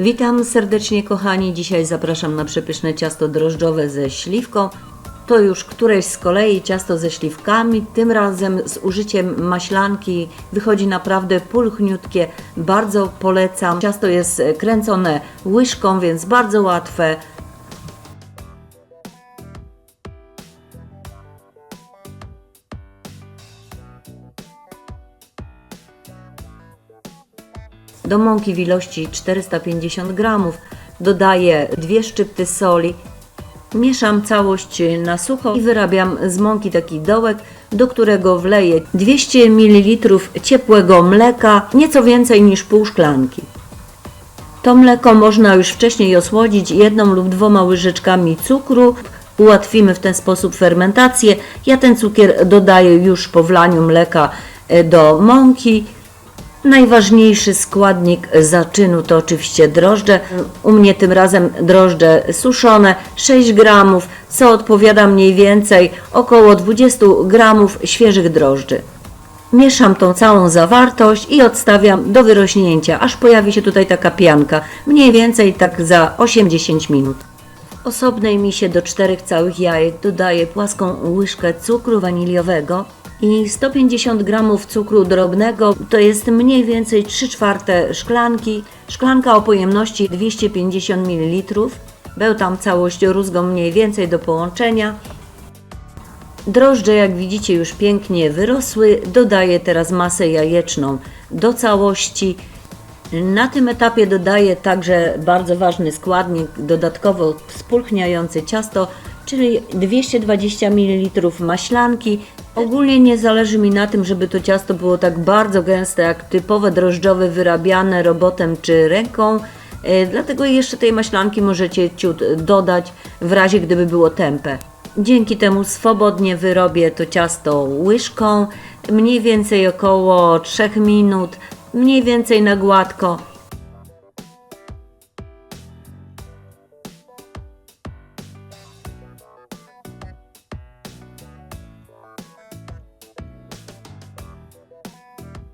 Witam serdecznie kochani. Dzisiaj zapraszam na przepyszne ciasto drożdżowe ze śliwką. To już któreś z kolei ciasto ze śliwkami, tym razem z użyciem maślanki. Wychodzi naprawdę pulchniutkie, bardzo polecam. Ciasto jest kręcone łyżką, więc bardzo łatwe. Do mąki w ilości 450 g dodaję dwie szczypty soli. Mieszam całość na sucho i wyrabiam z mąki taki dołek, do którego wleję 200 ml ciepłego mleka, nieco więcej niż pół szklanki. To mleko można już wcześniej osłodzić jedną lub dwoma łyżeczkami cukru. Ułatwimy w ten sposób fermentację. Ja ten cukier dodaję już po wlaniu mleka e, do mąki. Najważniejszy składnik zaczynu to oczywiście drożdże. U mnie tym razem drożdże suszone 6 gramów, co odpowiada mniej więcej około 20 gramów świeżych drożdży. Mieszam tą całą zawartość i odstawiam do wyrośnięcia, aż pojawi się tutaj taka pianka, mniej więcej tak za 8-10 minut. W osobnej misie do 4 całych jajek dodaję płaską łyżkę cukru waniliowego i 150 g cukru drobnego, to jest mniej więcej 3 czwarte szklanki. Szklanka o pojemności 250 ml. Bełtam całość rózgą mniej więcej do połączenia. Drożdże, jak widzicie, już pięknie wyrosły. Dodaję teraz masę jajeczną do całości. Na tym etapie dodaję także bardzo ważny składnik, dodatkowo spulchniający ciasto, czyli 220 ml maślanki. Ogólnie nie zależy mi na tym, żeby to ciasto było tak bardzo gęste, jak typowe drożdżowe wyrabiane robotem czy ręką. E, Dlatego jeszcze tej maślanki możecie ciut dodać w razie gdyby było tępe. Dzięki temu swobodnie wyrobię to ciasto łyżką, mniej więcej około 3 minut, mniej więcej na gładko.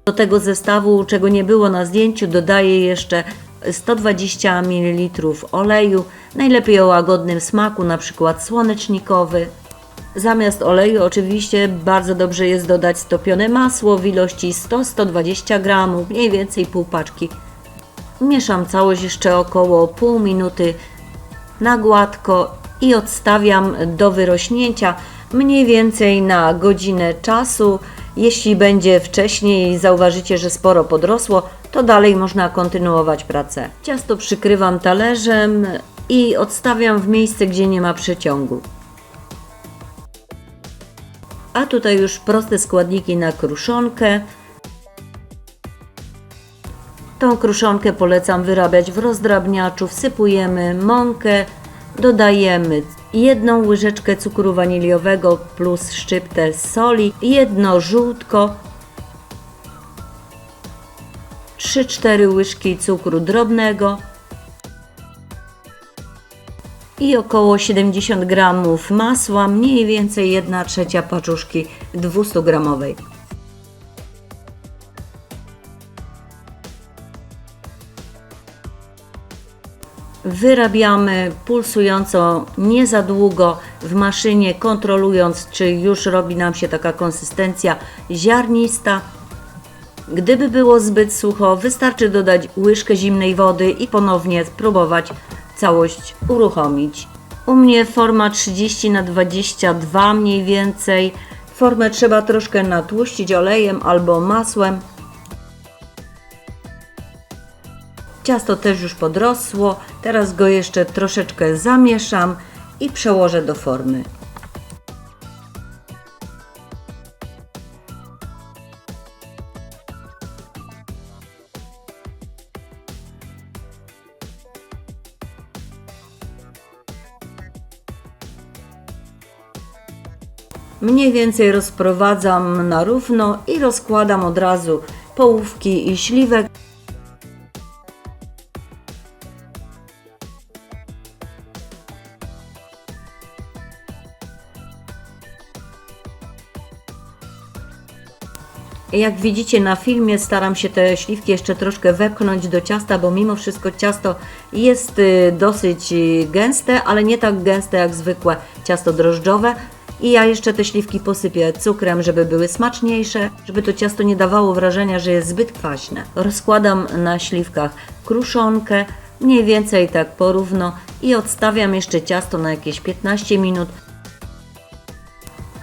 Do tego zestawu, czego nie było na zdjęciu, dodaję jeszcze 120 ml oleju, najlepiej o łagodnym smaku, na przykład słonecznikowy. Zamiast oleju oczywiście bardzo dobrze jest dodać stopione masło w ilości 100-120 g, mniej więcej pół paczki. Mieszam całość jeszcze około pół minuty na gładko i odstawiam do wyrośnięcia mniej więcej na godzinę czasu. Jeśli będzie wcześniej zauważycie, że sporo podrosło, to dalej można kontynuować pracę. Ciasto przykrywam talerzem i odstawiam w miejsce, gdzie nie ma przeciągu. A tutaj już proste składniki na kruszonkę. Tą kruszonkę polecam wyrabiać w rozdrabniaczu. Wsypujemy mąkę, dodajemy jedną łyżeczkę cukru waniliowego plus szczyptę soli, jedno żółtko, 3-4 łyżki cukru drobnego i około 70 g masła, mniej więcej 1 trzecia paczuszki 200 gramowej. Wyrabiamy pulsująco nie za długo w maszynie, kontrolując, czy już robi nam się taka konsystencja ziarnista. Gdyby było zbyt sucho, wystarczy dodać łyżkę zimnej wody i ponownie spróbować całość uruchomić. U mnie forma 30 na 22 mniej więcej. Formę trzeba troszkę natłuścić olejem albo masłem. Ciasto też już podrosło, teraz go jeszcze troszeczkę zamieszam i przełożę do formy. Mniej więcej rozprowadzam na równo i rozkładam od razu połówki i śliwek. Jak widzicie na filmie, staram się te śliwki jeszcze troszkę wepchnąć do ciasta, bo mimo wszystko ciasto jest y, dosyć y, gęste, ale nie tak gęste jak zwykłe ciasto drożdżowe. I ja jeszcze te śliwki posypię cukrem, żeby były smaczniejsze, żeby to ciasto nie dawało wrażenia, że jest zbyt kwaśne. Rozkładam na śliwkach kruszonkę, mniej więcej tak porówno i odstawiam jeszcze ciasto na jakieś 15 minut.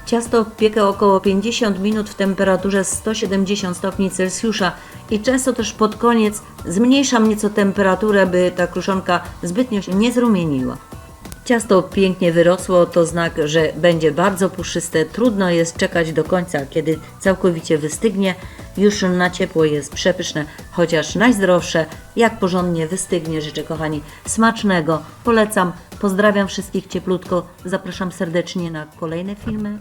Ciasto piekę około 50 minut w temperaturze 170 stopni Celsjusza i często też pod koniec zmniejszam nieco temperaturę, by ta kruszonka zbytnio się nie zrumieniła. Ciasto pięknie wyrosło, to znak, że będzie bardzo puszyste. Trudno jest czekać do końca, kiedy całkowicie wystygnie. Już na ciepło jest przepyszne, chociaż najzdrowsze. Jak porządnie wystygnie, życzę kochani smacznego. Polecam, pozdrawiam wszystkich cieplutko. Zapraszam serdecznie na kolejne filmy.